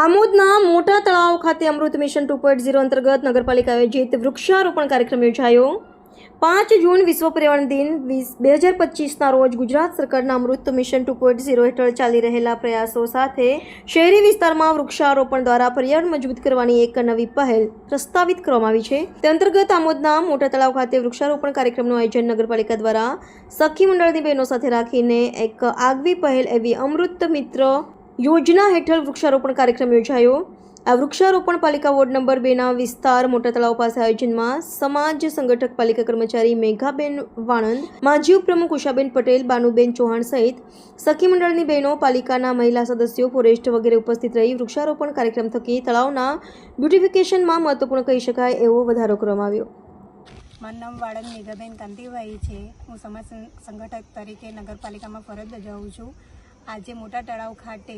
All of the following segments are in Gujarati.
આમોદના મોટા તળાવ ખાતે Amrut mission two point zero અંતર્ગત નગરપાલિકા આયોજિત વૃક્ષારોપણ કાર્યક્રમ યોજાયો. પાંચ જૂન વિશ્વ પર્યાવરણ દિન વીસ બે હજાર પચીસના રોજ ગુજરાત સરકારના Amrut mission two point zero હેઠળ ચાલી રહેલા પ્રયાસો સાથે શહેરી વિસ્તારમાં વૃક્ષારોપણ દ્વારા પર્યાવરણ મજબૂત કરવાની એક નવી પહેલ પ્રસ્તાવિત કરવામાં આવી છે. તે અંતર્ગત આમોદના મોટા તળાવ ખાતે વૃક્ષારોપણ કાર્યક્રમનું આયોજન નગરપાલિકા દ્વારા સખી મંડળની બહેનો સાથે રાખીને એક આગવી પહેલ એવી અમૃત મિત્ર યોજના હેઠળ વૃક્ષારોપણ કાર્યક્રમ યોજાયો. આ વૃક્ષારોપણ પાલિકા વોર્ડ નંબર બેના વિસ્તાર મોટા તળાવ પાસે આયોજનમાં સમાજ સંગઠક પાલિકા કર્મચારી મેઘાબેન વાણંદ, માજી ઉપપ્રમુખ ઉષાબેન પટેલ, બાનુબેન ચૌહાણ સહિત સખી મંડળની બહેનો, પાલિકાના મહિલા સદસ્યો, ફોરેસ્ટ વગેરે ઉપસ્થિત રહી વૃક્ષારોપણ કાર્યક્રમ થકી તળાવના બ્યુટિફિકેશનમાં મહત્વપૂર્ણ કહી શકાય એવો વધારો કરવામાં આવ્યો. મારું નામ વાળંદ મેઘાબેન કાંતિભાઈ છે. હું સમાજ સંગઠક તરીકે નગરપાલિકામાં ફરજ બજાવું છું. આજે મોટા તળાવ ખાતે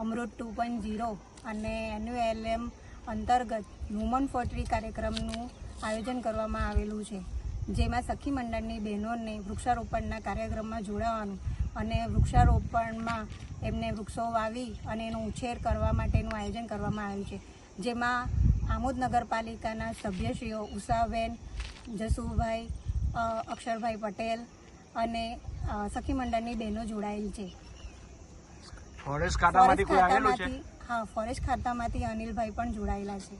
અમૃત ટુ પોઈન્ટ ઝીરો અને એન્યુએલએમ અંતર્ગત હ્યુમન ફોટરી કાર્યક્રમનું આયોજન કરવામાં આવેલું છે, જેમાં સખી મંડળની બહેનોને વૃક્ષારોપણના કાર્યક્રમમાં જોડાવાનું અને વૃક્ષારોપણમાં એમને વૃક્ષો વાવી અને એનો ઉછેર કરવા માટેનું આયોજન કરવામાં આવ્યું છે. જેમાં આમોદ નગરપાલિકાના સભ્યશ્રીઓ ઉષાબેન, જસુભાઈ અક્ષરભાઈ પટેલ અને સખી મંડળની બહેનો જોડાયેલ છે. ફોરેસ્ટ ખાતામાંથી કોઈ આવેલું છે? હા ફોરેસ્ટ ખાતામાંથી અનિલભાઈ પણ જોડાયેલા છે.